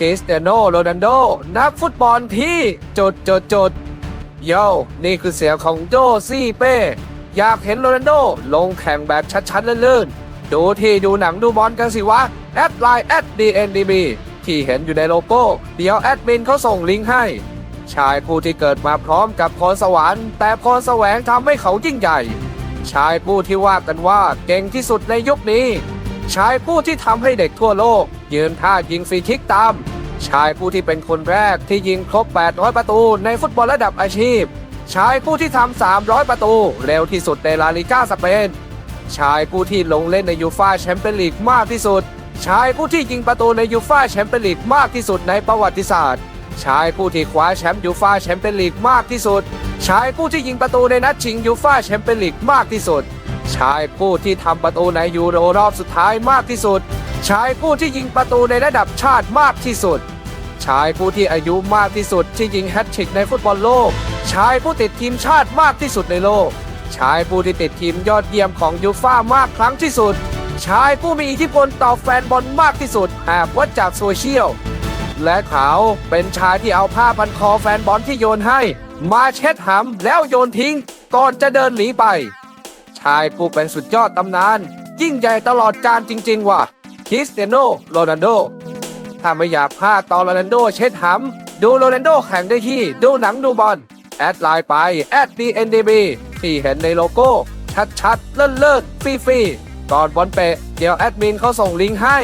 คริสเตียโนโรนัลโด นักฟุตบอลที่จุดจุดจุดโยนี่คือเสียงของโจซี่เป้ อยากเห็นโรนัลโด ลงแข่งแบบชัดๆลื่นๆ ดูที่ดูหนังดูบอลกันสิวะ แอดไลน์แอด DNDB ที่เห็นอยู่ในโลโก้ เดี๋ยวแอดมินเขาส่งลิงก์ให้ ชายผู้ที่เกิดมาพร้อมกับพรสวรรค์แต่พรแสวงทำให้เขายิ่งใหญ่ ชายผู้ที่ว่ากันว่าเก่งที่สุดในยุคนี้ ชายผู้ที่ทำให้เด็กทั่วโลก ยืนท่ายิงฟรีคิกตาม ชายผู้ที่เป็นคนแรกที่ยิงครบ 800 ประตูในฟุตบอลระดับอาชีพ ชายผู้ที่ทำ 300 ประตู เร็วที่สุดในลาลิก้าสเปน ชายผู้ที่ลงเล่นในยูฟาแชมเปี้ยนลีกมากที่สุด ชายผู้ที่ยิงประตูในยูฟาแชมเปี้ยนลีกมากที่สุดในประวัติศาสตร์ ชายผู้ที่คว้าแชมป์ยูฟาแชมเปี้ยนลีกมากที่สุด ชายผู้ที่ยิงประตูในนัดชิงยูฟาแชมเปี้ยนลีกมากที่สุด ชายผู้ที่ทำประตูในยูโรรอบสุดท้ายมากที่สุด ชายผู้ที่ยิงประตูในระดับชาติมากที่สุด ชายผู้ที่อายุมากที่สุดที่ยิงแฮตทริกในฟุตบอลโลก ชายผู้ติดทีมชาติมากที่สุดในโลก ชายผู้ที่ติดทีมยอดเยี่ยมของยูฟ่ามากครั้งที่สุด ชายผู้มีอิทธิพลต่อแฟนบอลมากที่สุดหากวัดจากโซเชียลและเขาเป็นชายที่เอาผ้าพันคอแฟนบอลที่โยนให้ มาเช็ดหำแล้วโยนทิ้งก่อนจะเดินหนีไป ชายผู้เป็นสุดยอดตำนาน ยิ่งใหญ่ตลอดกาลจริง ๆ ว่ะคริสเตียโนโรนัลโด ถ้าไม่อยากพลาดตอนโรนัลโดเช็ดหำดูโรนัลโดแข่งได้ที่ ดูหนังดูบอล แอดไลน์ไปแอด DNDB ที่เห็นในโลโก้ ชัดๆเลิศๆฟรีๆก่อนบอลเปะเดี๋ยวแอดมินเขาส่งลิงก์ให้